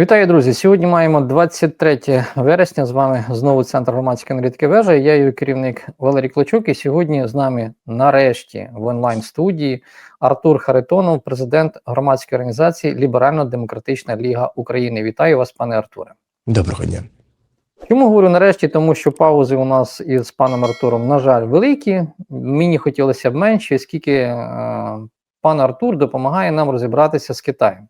Вітаю, друзі! Сьогодні маємо 23 вересня. З вами знову центр громадської аналітики вежа. Я його керівник Валерій Клочук. І сьогодні з нами нарешті в онлайн студії Артур Харитонов, президент громадської організації Ліберально-Демократична Ліга України. Вітаю вас, пане Артуре. Доброго дня. Чому говорю нарешті? Тому що паузи у нас із паном Артуром, на жаль, великі. Мені хотілося б менше, оскільки е, пан Артур допомагає нам розібратися з Китаєм.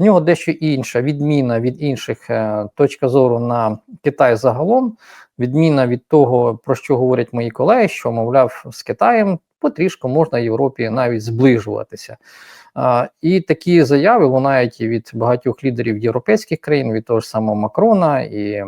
Нього дещо інша відміна від інших е, точка зору на Китай загалом, відміна від того, про що говорять мої колеги, що, мовляв, з Китаєм потрішку можна Європі навіть зближуватися. А, і такі заяви лунають і від багатьох лідерів європейських країн, від того ж самого Макрона, і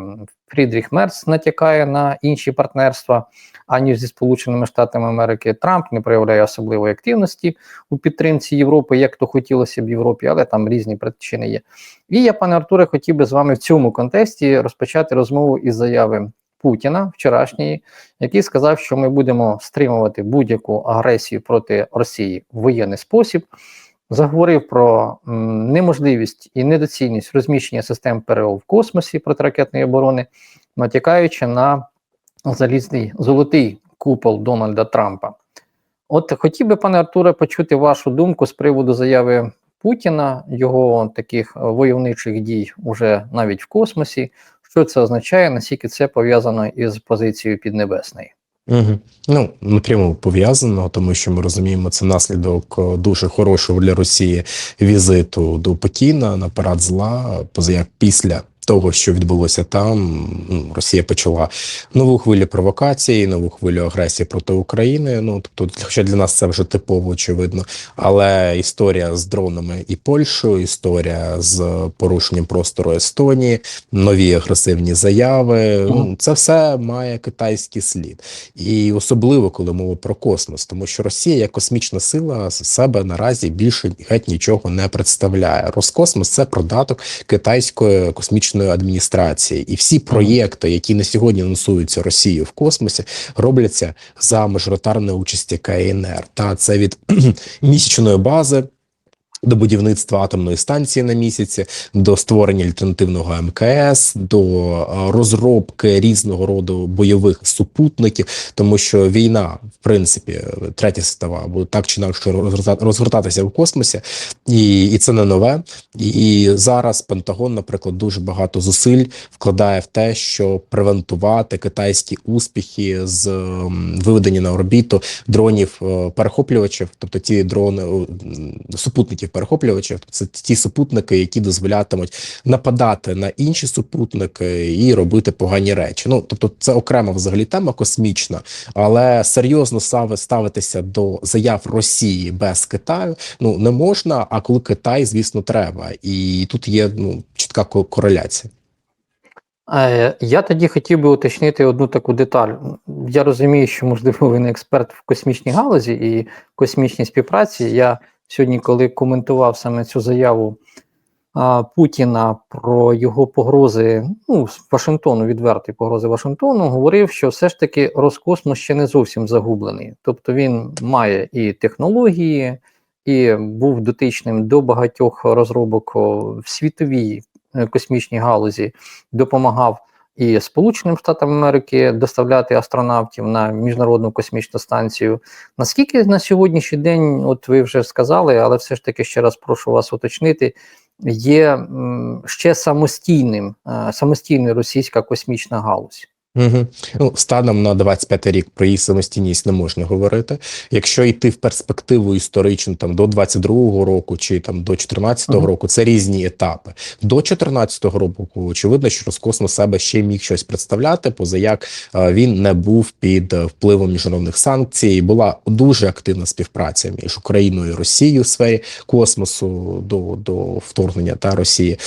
Фрідріх Мерц натякає на інші партнерства, аніж зі Сполученими Штатами Америки. Трамп не проявляє особливої активності у підтримці Європи, як то хотілося б Європі, але там різні причини є. І я, пане Артуре, хотів би з вами в цьому контексті розпочати розмову із заяви Путіна вчорашньої, який сказав, що ми будемо стримувати будь-яку агресію проти Росії в воєнний спосіб. Заговорив про неможливість і недоцільність розміщення систем ПРО в космосі протиракетної оборони, натякаючи на залізний золотий купол Дональда Трампа. От хотів би, пане Артуре, почути вашу думку з приводу заяви Путіна, його таких е, войовничих дій уже навіть в космосі. Що це означає, наскільки це пов'язано із позицією Піднебесної? Угу. Ну напряму пов'язано, тому що ми розуміємо, це наслідок е, дуже хорошого для Росії візиту до Пекіна на парад зла, позаяк після. Того, що відбулося там, ну, Росія почала нову хвилю провокації, нову хвилю агресії проти України. Ну тобто, хоча для нас це вже типово очевидно. Але історія з дронами і Польщею, історія з порушенням простору Естонії, нові агресивні заяви. Ну, це все має китайський слід, і особливо коли мова про космос, тому що Росія як космічна сила себе наразі більше геть нічого не представляє. Роскосмос це продаток китайської космічної адміністрації, і всі проєкти, які на сьогодні анонсуються Росією в космосі, робляться за мажоритарної участі КНР. Та це від місячної бази. До будівництва атомної станції на місяці, до створення альтернативного МКС, до е, розробки різного роду бойових супутників, тому що війна, в принципі, третя світова, буде так чи інакше розгортатися в космосі, і, і це не нове. І зараз Пентагон, наприклад, дуже багато зусиль вкладає в те, щоб превентувати китайські успіхи з виведення на орбіту дронів е, перехоплювачів, тобто ті дрони супутників перехоплювачів. Це ті супутники, які дозволятимуть нападати на інші супутники і робити погані речі. Ну тобто, це окрема взагалі тема космічна, але серйозно ставитися до заяв Росії без Китаю ну не можна. А коли Китай, звісно, треба, і тут є ну чітка кореляція. Е, Я тоді хотів би уточнити одну таку деталь. Я розумію, що, можливо, ви не експерт в космічній галузі і космічній співпраці. Я сьогодні, коли коментував саме цю заяву а, Путіна про його погрози, ну, Вашингтону, відверті погрози Вашингтону, говорив, що все ж таки Роскосмос ще не зовсім загублений. Тобто він має і технології, і був дотичним до багатьох розробок в світовій е, космічній галузі, допомагав і Сполученим Штатам Америки доставляти астронавтів на міжнародну космічну станцію. Наскільки на сьогоднішній день, от ви вже сказали, але все ж таки ще раз прошу вас уточнити, є ще самостійним, самостійна російська космічна галузь? Угу. Ну, станом на 25 рік про її самостійність не можна говорити. Якщо йти в перспективу історичну там до 22-го року чи там до 14-го Мгм. року, це різні етапи. До 14-го року очевидно, що Роскосмос себе ще міг щось представляти, поза як е, він не був під е, впливом міжнародних санкцій. Була дуже активна співпраця між Україною і Росією в сфері космосу до, до вторгнення та Росії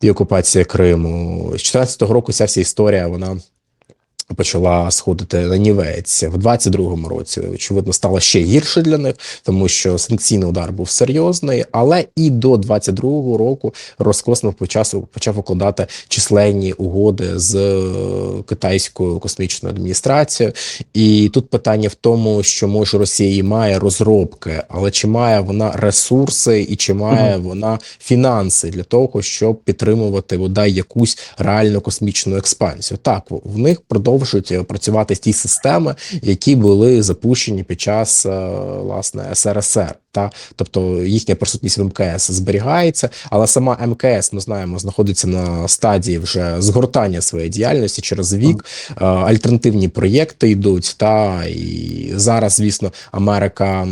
і окупації Криму. З 14-го року ця вся історія вона почала сходити на нівець в 22-му році. Очевидно, стало ще гірше для них, тому що санкційний удар був серйозний. Але і до 22-го року Роскосмос почав почав укладати численні угоди з е, китайською космічною адміністрацією. І тут питання в тому, що може Росія і має розробки, але чи має вона ресурси і чи має вона фінанси для того, щоб підтримувати бодай якусь реальну космічну експансію? Так, в них продовжують працювати ті системи, які були запущені під час е, власне СРСР. Та тобто їхня присутність в МКС зберігається, але сама МКС ми знаємо знаходиться на стадії вже згортання своєї діяльності через вік. Е, Альтернативні проєкти йдуть. Та і зараз, звісно, Америка.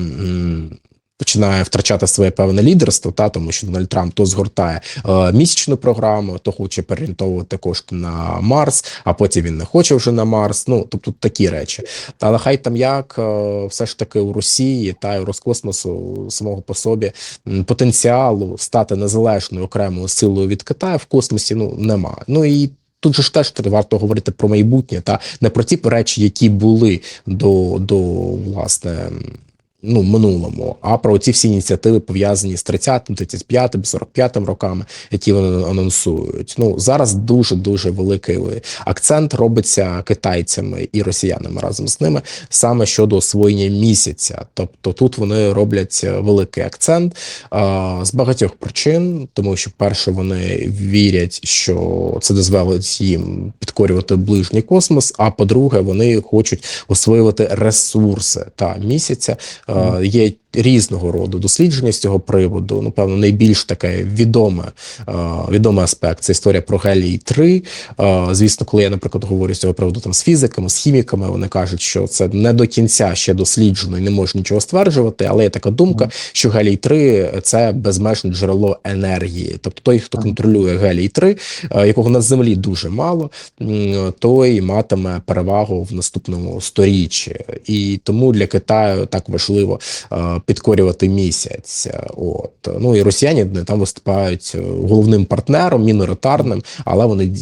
Починає втрачати своє певне лідерство, та тому що Дональд Трамп то згортає е, місячну програму, то хоче переорієнтовувати кошти на Марс, а потім він не хоче вже на Марс. Ну тобто такі речі. Але хай там як е, все ж таки у Росії та у Роскосмосу самого по собі потенціалу стати незалежною окремою силою від Китаю в космосі ну немає. Ну і Тут же ж теж варто говорити про майбутнє, та не про ті речі, які були до, до власне ну минулому, а про ці всі ініціативи пов'язані з 30-м, 35-м, 45-м роками, які вони анонсують. Ну зараз дуже дуже великий акцент робиться китайцями і росіянами разом з ними саме щодо освоєння місяця. Тобто тут вони роблять великий акцент а, з багатьох причин, тому що перше вони вірять, що це дозволить їм підкорювати ближній космос. А по-друге, вони хочуть освоювати ресурси та місяця. Е, Є різного роду дослідження з цього приводу. Ну, певно, найбільш таке відоме е, відомий аспект це історія про гелій 3 Е, Звісно, коли я, наприклад, говорю з цього приводу там з фізиками, з хіміками, вони кажуть, що це не до кінця ще досліджено і не можна нічого стверджувати. Але є така думка, що гелій 3 це безмежне джерело енергії. Тобто той, хто контролює гелій 3 е, якого на землі дуже мало, той матиме перевагу в наступному сторіччі, і тому для Китаю так важливо підкорювати місяць. Е, От ну і росіяни там виступають е, головним партнером, міноритарним, але вони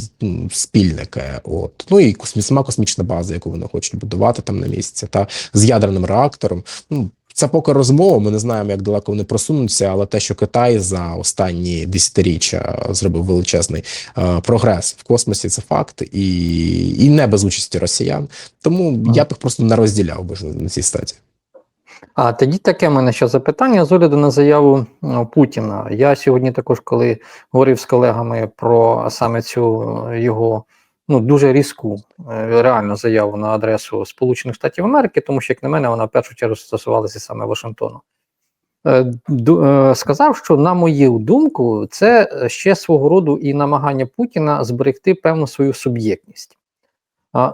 спільники. От ну і космі, сама космічна база, яку вони хочуть будувати там на місяці, та з ядерним реактором. Ну це поки розмова. Ми не знаємо, як далеко вони просунуться, але те, що Китай за останні десятиріччя зробив величезний е, прогрес в космосі, це факт, і, і не без участі росіян. Тому я б їх просто не розділяв би на цій стадії. А тоді таке в мене ще запитання з огляду на заяву е, Путіна. Я сьогодні також, коли говорив з колегами про саме цю е, його ну дуже різку е, реальну заяву на адресу Сполучених Штатів Америки, тому що, як на мене, вона в першу чергу стосувалася саме Вашингтону. Е, Сказав, що на мою думку, це ще свого роду і намагання Путіна зберегти певну свою суб'єктність.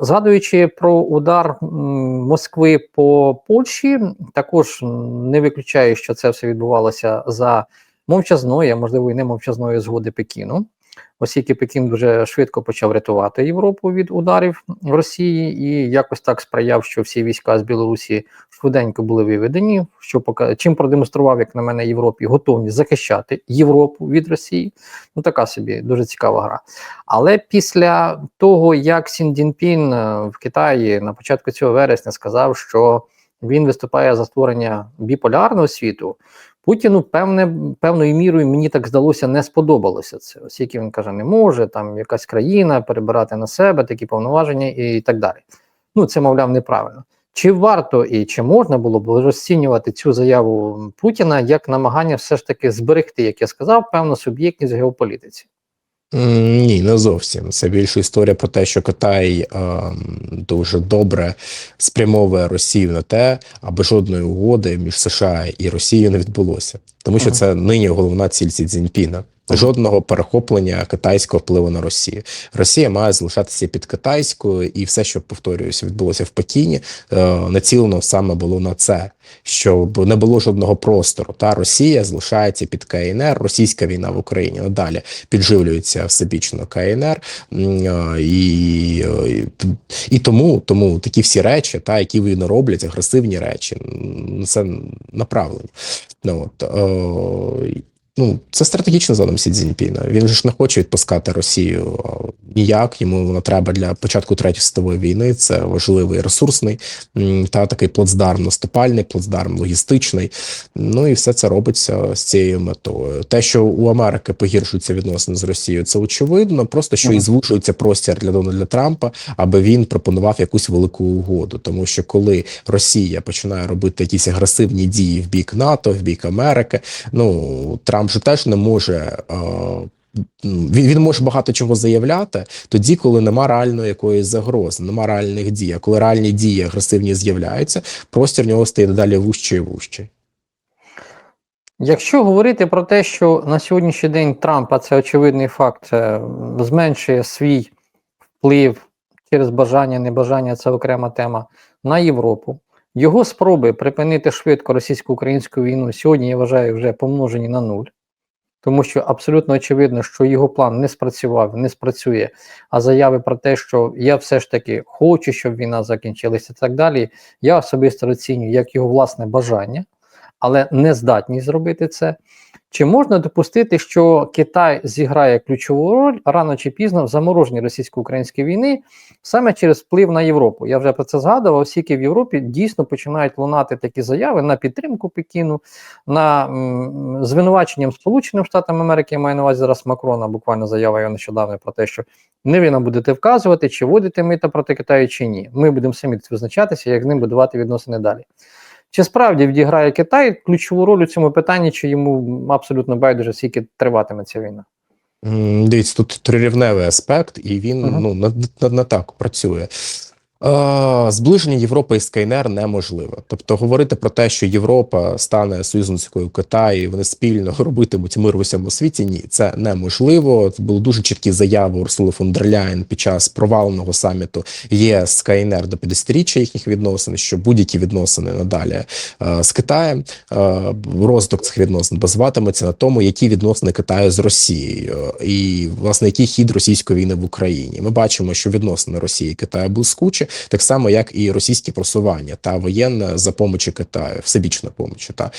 Згадуючи про удар Москви по Польщі, також не виключаю, що це все відбувалося за мовчазної, а можливо і не мовчазної згоди Пекіну, оскільки Пекін дуже швидко почав рятувати Європу від ударів Росії і якось так сприяв, що всі війська з Білорусі швиденько були виведені, що пока чим продемонстрував, як на мене, Європі готовність захищати Європу від Росії. Ну така собі дуже цікава гра. Але після того, як Сін Цзіньпін е, в Китаї на початку цього вересня сказав, що він виступає за створення біполярного світу, Путіну певне, певною мірою мені так здалося, не сподобалося це. Оскільки він каже, не може там якась країна перебирати на себе такі повноваження і так далі. Ну, це, мовляв, неправильно. Чи варто і чи можна було б розцінювати цю заяву Путіна як намагання все ж таки зберегти, як я сказав, певну суб'єктність геополітиці? Ні, не зовсім. Це більше історія про те, що Китай е, дуже добре спрямовує Росію на те, аби жодної угоди між США і Росією не відбулося, тому що Ага. це нині головна ціль Сі Цзіньпіна. Жодного перехоплення китайського впливу на Росію. Росія має залишатися під китайською, і все, що повторююся, відбулося в Пекіні, е, націлено саме було на це, щоб не було жодного простору. Та Росія залишається під КНР, російська війна в Україні надалі підживлюється всебічно КНР, е, і, е, і тому, тому такі всі речі, та які вони роблять, агресивні речі, це направлені. Ну от Ну, це стратегічна зона Сі Цзіньпіна. Він же ж не хоче відпускати Росію ніяк. Йому вона треба для початку третьої світової війни. Це важливий ресурсний та такий плацдарм наступальний, плацдарм логістичний. Ну і все це робиться з цією метою. Те, що у Америки погіршуються відносини з Росією, це очевидно. Просто що і Мгм. звужується простір для Дональда Трампа, аби він пропонував якусь велику угоду. Тому що коли Росія починає робити якісь агресивні дії в бік НАТО, в бік Америки, ну Трамп же теж не може. Е, він, він може багато чого заявляти тоді, коли нема реальної якоїсь загрози, нема реальних дій. А коли реальні дії агресивні з'являються, простір нього стає дедалі вужче і вужче. Якщо говорити про те, що на сьогоднішній день Трампа це очевидний факт, е, зменшує свій вплив через бажання, небажання, це окрема тема на Європу. Його спроби припинити швидко російсько-українську війну сьогодні, я вважаю, вже помножені на нуль, тому що абсолютно очевидно, що його план не спрацював, не спрацює. А заяви про те, що я все ж таки хочу, щоб війна закінчилася і так далі, я особисто оцінюю як його власне бажання але не здатні зробити це. Чи можна допустити, що Китай зіграє ключову роль рано чи пізно в замороженні російсько-української війни саме через вплив на Європу? Я вже про це згадував, оскільки в Європі дійсно починають лунати такі заяви на підтримку Пекіну, на м, звинуваченням Сполученим Штатам Америки, я маю на увазі зараз Макрона, буквально заява його нещодавно про те, що не ви нам будете вказувати, чи вводити мита проти Китаю, чи ні. Ми будемо самі визначатися, як з ним будувати відносини далі. Чи справді відіграє Китай ключову роль у цьому питанні, чи йому абсолютно байдуже, скільки триватиме ця війна? Дивіться, тут трирівневий аспект, і він Мгм. ну не, не, не так працює. Е, Зближення Європи із КНР неможливо. Тобто, говорити про те, що Європа стане союзницькою Китаю, вони спільно робитимуть мир в усьому світі. Ні, це неможливо. Це були дуже чіткі заяви Урсули фон дер Ляєн під час проваленого саміту ЄС КНР до 50-річчя їхніх відносин, що будь-які відносини надалі е, з Китаєм, е, розвиток цих відносин базуватиметься на тому, які відносини Китаю з Росією, і власне який хід російської війни в Україні. Ми бачимо, що відносини Росії і Китаю блискучі, так само як і російські просування та воєнне за помочі Китаю, всебічна помочі. Та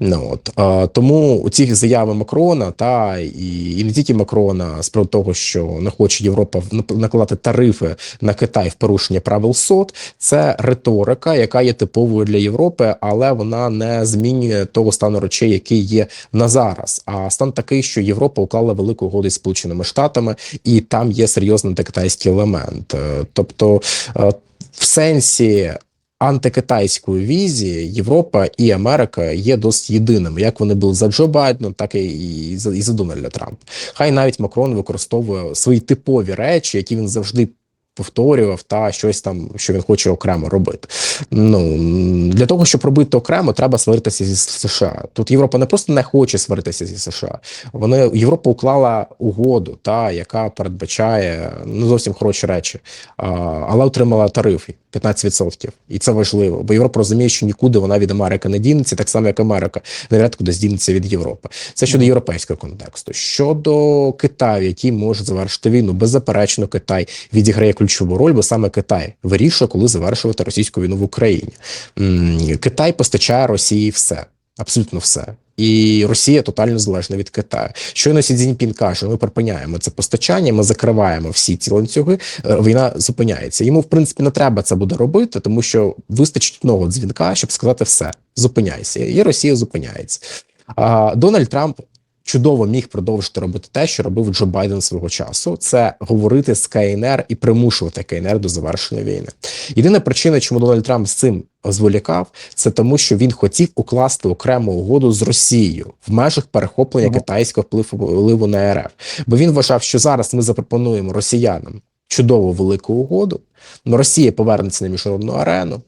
ну от а, тому ці заяви Макрона та і, і не тільки Макрона з приводу того, що не хоче Європа накладати тарифи на Китай в порушення правил СОТ, це риторика, яка є типовою для Європи, але вона не змінює того стану речей, який є на зараз. А стан такий, що Європа уклала велику угоду з Сполученими Штатами, і там є серйозний антикитайський елемент. Е, Тобто, е, в сенсі. Антикитайської візії Європа і Америка є досить єдиними, як вони були за Джо Байдена, так і за і за Дональда Трампа. Хай навіть Макрон використовує свої типові речі, які він завжди повторював, та щось там, що він хоче окремо робити. Ну для того, щоб робити окремо, треба сваритися зі США. Тут Європа не просто не хоче сваритися зі США. Вони Європа уклала угоду, та яка передбачає ну зовсім хороші речі, а, але отримала тарифи 15%. І це важливо, бо Європа розуміє, що нікуди вона від Америки не дінеться, так само як Америка навряд куди здінеться від Європи. Це щодо європейського контексту. Щодо Китаю, який може завершити війну, беззаперечно, Китай відіграє ключову роль, бо саме Китай вирішує, коли завершувати російську війну в Україні. Китай постачає Росії все. Абсолютно все. І Росія тотально залежна від Китаю. Щойно Сі Цзіньпін каже, ми припиняємо це постачання, ми закриваємо всі ці ланцюги. е, Війна зупиняється. Йому, в принципі, не треба це буде робити, тому що вистачить одного дзвінка, щоб сказати все, зупиняйся. І Росія зупиняється. А Дональд Трамп чудово міг продовжити робити те, що робив Джо Байден свого часу. Це говорити з КНР і примушувати КНР до завершення війни. Єдина причина, чому Дональд Трамп з цим зволікав, це тому, що він хотів укласти окрему угоду з Росією в межах перехоплення китайського впливу на РФ. Бо він вважав, що зараз ми запропонуємо росіянам чудову велику угоду. Росія повернеться на міжнародну арену.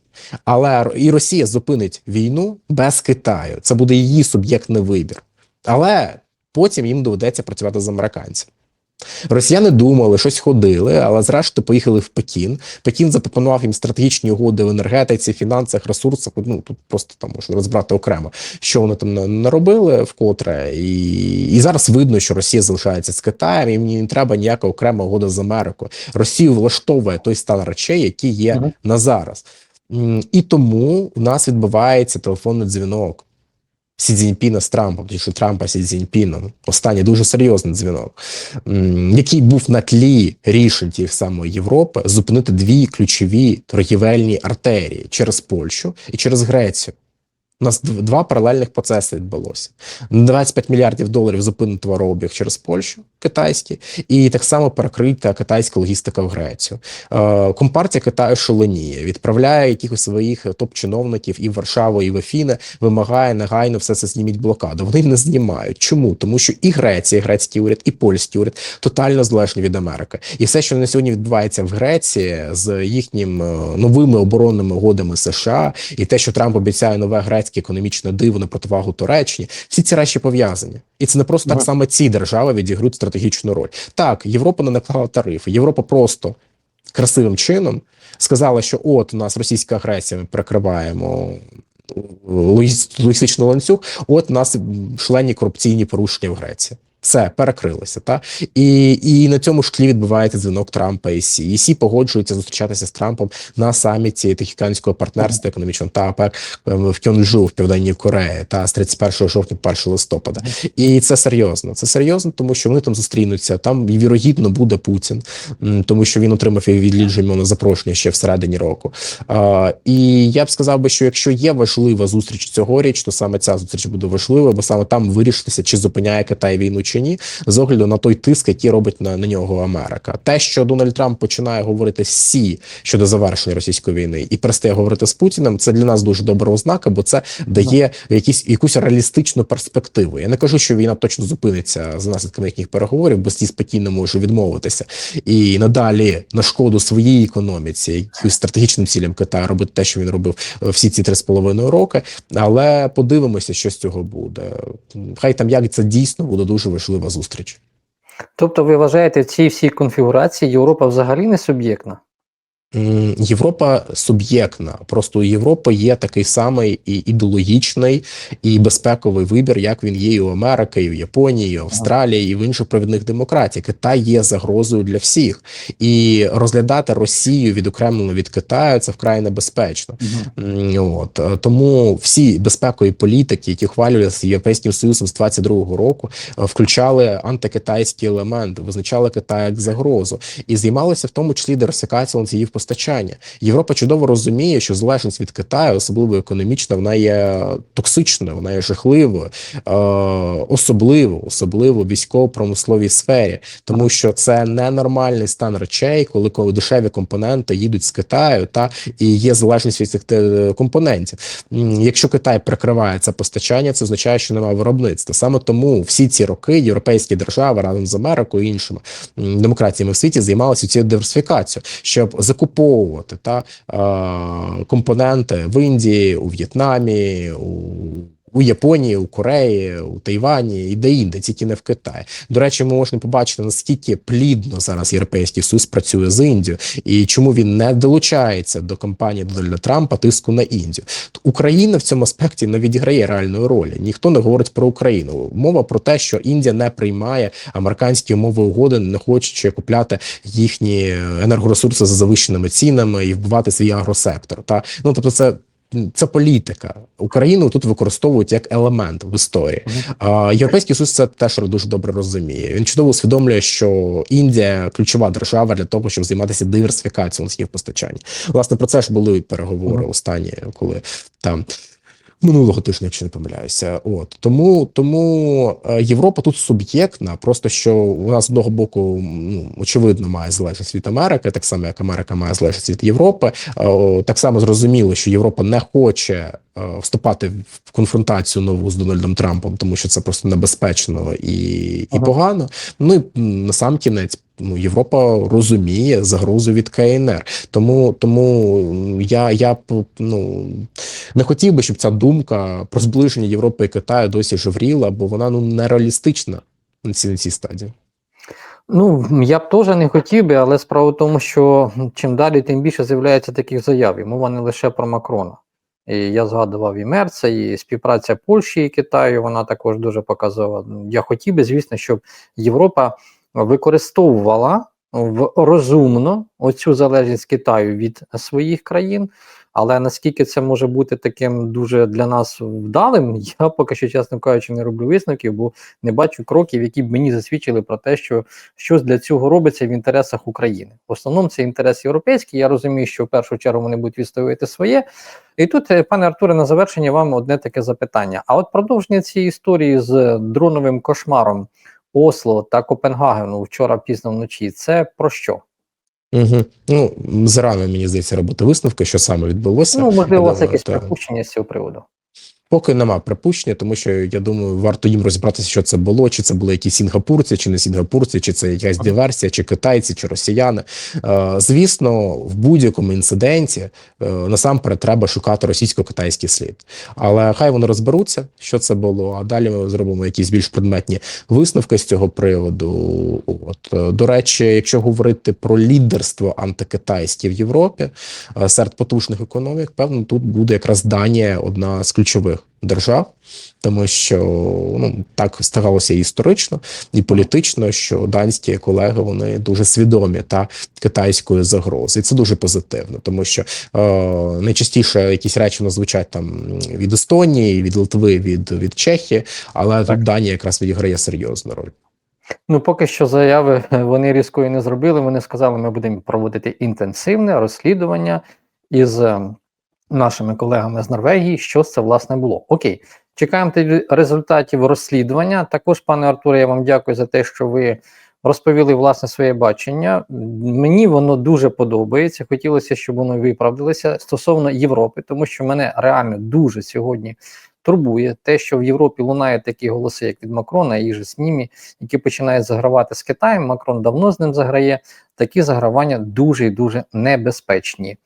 Але і Росія зупинить війну без Китаю. Це буде її суб'єктний вибір. Але потім їм доведеться працювати з американцями. Росіяни думали, щось ходили, але зрештою поїхали в Пекін. Пекін запропонував їм стратегічні угоди в енергетиці, фінансах, ресурсах. Ну тут просто там можна розбирати окремо, що вони там наробили вкотре. І, і зараз видно, що Росія залишається з Китаєм, і мені не треба ніяка окрема угода з Америкою. Росію влаштовує той стан речей, який є Мгм. на зараз. І тому у нас відбувається телефонний дзвінок. Сі Цзіньпіна з Трампом, що Трампа Сі Цзіньпіном. Останній дуже серйозний дзвінок, який був на тлі рішень тієї самої Європи зупинити дві ключові торгівельні артерії через Польщу і через Грецію. У нас два паралельних процеси відбулося. 25 мільярдів доларів зупинити товарообіг через Польщу, китайський, і так само перекрита китайська логістика в Грецію. Е, Компартія Китаю шаленіє, відправляє якихось своїх топ-чиновників і в Варшаву, і в Афіни, вимагає негайно все це зніміть блокаду. Вони не знімають. Чому? Тому що і Греція, і грецький уряд, і польський уряд тотально залежні від Америки. І все, що на сьогодні відбувається в Греції з їхнім е, новими оборонними угодами США, і те, що Трамп обіцяє нове грецьке економічне диво на противагу Туреччині, всі ці речі пов'язані. І це не просто так само ці держави відіграють стратегічну роль. Так, Європа не наклала тарифи. Європа просто красивим чином сказала, що от у нас російська агресія, ми перекриваємо логіс- логістичний ланцюг. От у нас шалені корупційні порушення в Греції. Все перекрилося, та і, і на цьому ж тлі відбувається дзвінок Трампа і Сі. І Сі погоджується зустрічатися з Трампом на саміті Тихоокеанського партнерства економічного та АПЕК е, в Кьонджу в південній Кореї та з 31 жовтня по 1 листопада. І це серйозно. Це серйозно, тому що вони там зустрінуться. Там вірогідно буде Путін, тому що він отримав від Ліджеміона запрошення ще всередині року. А, і я б сказав би, що якщо є важлива зустріч цьогоріч, то саме ця зустріч буде важлива, бо саме там вирішитися, чи зупиняє Китай війну чи ні, з огляду на той тиск, який робить на, на нього Америка. Те, що Дональд Трамп починає говорити всі щодо завершення російської війни і перестає говорити з Путіним, це для нас дуже добра ознака, бо це дає якісь якусь реалістичну перспективу. Я не кажу, що війна точно зупиниться за наслідками їхніх переговорів, бо стій спокійно може відмовитися і надалі на шкоду своїй економіці, якимось стратегічним цілям Китаю робити те, що він робив е, всі ці три з половиною роки. Але подивимося, що з цього буде. Хай там як це дійсно буде дуже важлива зустріч. Тобто, ви вважаєте, в цій всій конфігурації Європа взагалі не суб'єктна? Європа суб'єктна. Просто у Європи є такий самий і ідеологічний і безпековий вибір, як він є і у Америки, і в Японії, і в Австралії, і в інших провідних демократій. Китай є загрозою для всіх, і розглядати Росію відокремлено від Китаю це вкрай небезпечно. М, От тому всі безпекові політики, які ухвалювалися Європейським Союзом з 22-го року, е, включали антикитайські елементи, визначали Китай як загрозу і займалися в тому числі диверсифікацією ланцюгів постачання. Європа чудово розуміє, що залежність від Китаю, особливо економічна, вона є токсичною, вона є жахливою, е, особливо, особливо в військово-промисловій сфері, тому що це ненормальний стан речей, коли, коли дешеві компоненти їдуть з Китаю, та і є залежність від цих е, компонентів. Якщо Китай прикриває це постачання, це означає, що немає виробництва. Саме тому всі ці роки європейські держави разом з Америкою і іншими демократіями в світі займалися цією диверсифікацією, щоб закуповувати та е, компоненти в Індії, у В'єтнамі, у у Японії, у Кореї, у Тайвані і де інде, тільки не в Китаї. До речі, ми можемо побачити наскільки плідно зараз європейський союз працює з Індією, і чому він не долучається до кампанії Дональда Трампа тиску на Індію. Україна в цьому аспекті не відіграє реальної ролі. Ніхто не говорить про Україну. Мова про те, що Індія не приймає американські умови угоди, не хочучи купляти їхні енергоресурси за завищеними цінами і вбивати свій агросектор. Та ну тобто, це. Це політика. Україну тут використовують як елемент в історії. А європейський союз це теж дуже добре розуміє. Він чудово усвідомлює, що Індія ключова держава для того, щоб займатися диверсифікацією своїх постачання. Власне про це ж були переговори останні, коли там. Минулого тижня, якщо не помиляюся, от тому тому е, Європа тут суб'єктна, просто що у нас з одного боку ну очевидно має залежність від Америки, так само як Америка має залежність від Європи. Е, Так само зрозуміло, що Європа не хоче вступати в конфронтацію нову з Дональдом Трампом, тому що це просто небезпечно і, і погано. Ну і на сам кінець. Ну, Європа розуміє загрозу від КНР, тому тому я, я ну не хотів би, щоб ця думка про зближення Європи і Китаю досі жевріла, бо вона ну нереалістична на цій, на цій стадії. Ну, я б теж не хотів би, але справа в тому, що чим далі, тим більше з'являється таких заяв. І мова не лише про Макрона. Я згадував і Мерца, і співпраця Польщі і Китаю, вона також дуже показова. Я хотів би, звісно, щоб Європа використовувала в розумно оцю залежність Китаю від своїх країн. Але наскільки це може бути таким дуже для нас вдалим, я поки що, чесно кажучи, не роблю висновків, бо не бачу кроків, які б мені засвідчили про те, що щось для цього робиться в інтересах України. В основному це інтерес європейський. Я розумію, що в першу чергу вони будуть відстоювати своє. І тут, е, пане Артуре, на завершення вам одне таке запитання. А от продовження цієї історії з дроновим кошмаром Осло та Копенгагену вчора пізно вночі, це про що? Угу. Ну, Зрано мені здається робити висновки, що саме відбулося. Ну, можливо, у вас якесь припущення з цього приводу. Поки нема припущення, тому що я думаю, варто їм розібратися, що це було, чи це були якісь сінгапурці, чи не сінгапурці, чи це якась диверсія, чи китайці, чи росіяни. Е, звісно, в будь-якому інциденті е, насамперед треба шукати російсько-китайський слід. Але хай вони розберуться, що це було. А далі ми зробимо якісь більш предметні висновки з цього приводу. От е, до речі, якщо говорити про лідерство антикитайське в Європі серед потужних економік, певно, тут буде якраз Данія одна з ключових держав, тому що ну так сталося і історично, і політично, що данські колеги вони дуже свідомі та китайської загрози, і це дуже позитивно, тому що е, найчастіше якісь речі у нас звучать там від Естонії, від Литви, від, від Чехії, але Так. тут Данія якраз відіграє серйозну роль. Ну, поки що заяви е, вони різкою не зробили. Вони сказали, ми будемо проводити інтенсивне розслідування із е, нашими колегами з Норвегії, що це власне було. Окей, чекаємо результатів розслідування. Також, пане Артуре, я вам дякую за те, що ви розповіли власне своє бачення. Мені воно дуже подобається. Хотілося, щоб воно виправдалося стосовно Європи, тому що мене реально дуже сьогодні турбує те, що в Європі лунають такі голоси, як від Макрона і же з ними, які починають загравати з Китаєм. Макрон давно з ним заграє. Такі загравання дуже і дуже небезпечні.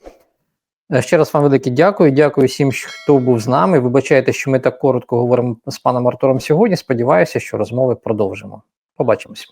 Е, Ще раз вам велике дякую. Дякую всім, хто був з нами. Вибачайте, що ми так коротко говоримо з паном Артуром сьогодні. Сподіваюся, що розмови продовжимо. Побачимось.